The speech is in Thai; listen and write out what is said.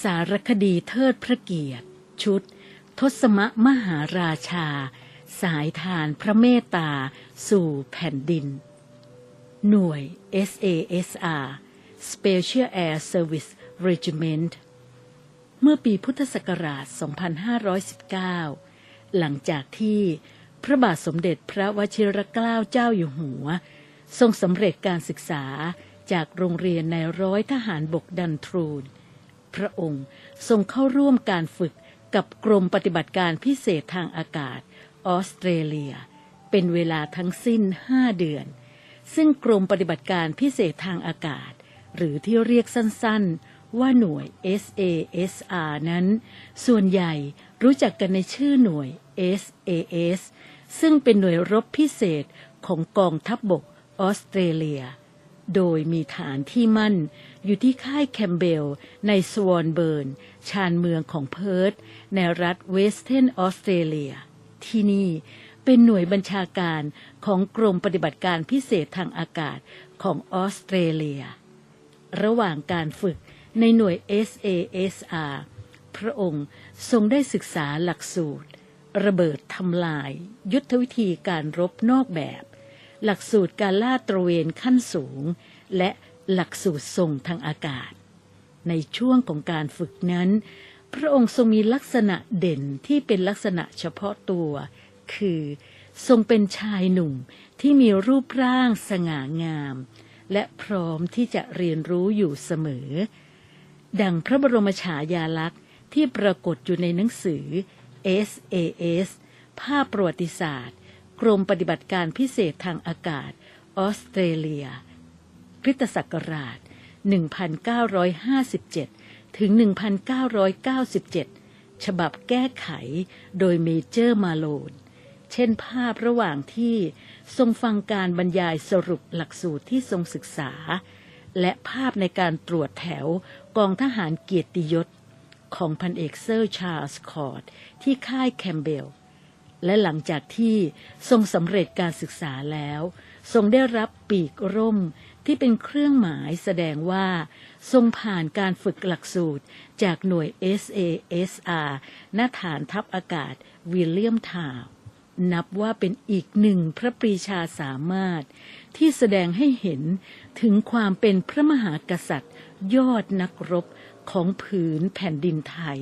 สารคดีเทิดพระเกียรติ ชุด ทศมมหาราชา สายทานพระเมตตา สู่แผ่นดิน หน่วย SASR Special Air Service Regiment เมื่อปีพุทธศักราช 2519 หลังจากที่พระบาทสมเด็จพระวชิรเกล้าเจ้าอยู่หัว ทรงสำเร็จการศึกษาจากโรงเรียนในร้อยทหารบกดันทรูน พระองค์ ทรงเข้าร่วมการฝึกกับกรมปฏิบัติการพิเศษทางอากาศ ออสเตรเลีย เป็นเวลาทั้งสิ้น5เดือน ซึ่งกรมปฏิบัติการพิเศษทางอากาศ หรือที่เรียกสั้นๆ ว่าหน่วย SASR นั้น ส่วนใหญ่รู้จักกันในชื่อหน่วย SAS ซึ่งเป็นหน่วยรบพิเศษของกองทัพบบกออสเตรเลีย โดยมีฐานที่มั่น อยู่ที่ค่ายแคมเบล ในสวอนเบิร์น ชานเมืองของเพิร์ธในรัฐเวสเทิร์นออสเตรเลีย ที่นี่เป็นหน่วยบัญชาการของกรมปฏิบัติการพิเศษทางอากาศของออสเตรเลีย ระหว่างการฝึกในหน่วย SASR พระองค์ทรงได้ศึกษาหลักสูตร ระเบิดทำลาย ยุทธวิธีการรบนอกแบบ หลักสูตรการล่าตระเวนขั้นสูง และหลักสูตรส่งทางอากาศ ในช่วงของการฝึกนั้น พระองค์ทรงมีลักษณะเด่นที่เป็นลักษณะเฉพาะตัว คือ ทรงเป็นชายหนุ่มที่มีรูปร่างสง่างาม และพร้อมที่จะเรียนรู้อยู่เสมอ ดังพระบรมฉายาลักษณ์ที่ปรากฏอยู่ในหนังสือ SAS ภาพประวัติศาสตร์ กรมปฏิบัติการพิเศษทางอากาศ ออสเตรเลียคริตศักราช 1957 ถึง 1997 ฉบับแก้ไขโดยเมเจอร์มาโลน เช่นภาพระหว่างที่ทรงฟังการบรรยายสรุปหลักสูตรที่ทรงศึกษา และภาพในการตรวจแถวกองทหารเกียรติยศ ของพันเอกเซอร์ชาร์ลส์คอร์ดที่ค่ายแคมเบล และหลังจากที่ทรงสำเร็จการศึกษาแล้ว ทรงได้รับปีกร่มที่เป็นเครื่องหมายแสดงว่า ทรงผ่านการฝึกหลักสูตรจากหน่วย SASR ณฐานทัพอากาศวิลเลียมทาวน์นับว่าเป็นอีกหนึ่งพระปรีชาสามารถ ที่แสดงให้เห็นถึงความเป็นพระมหากษัตริย์ ยอดนักรบของผืนแผ่นดินไทย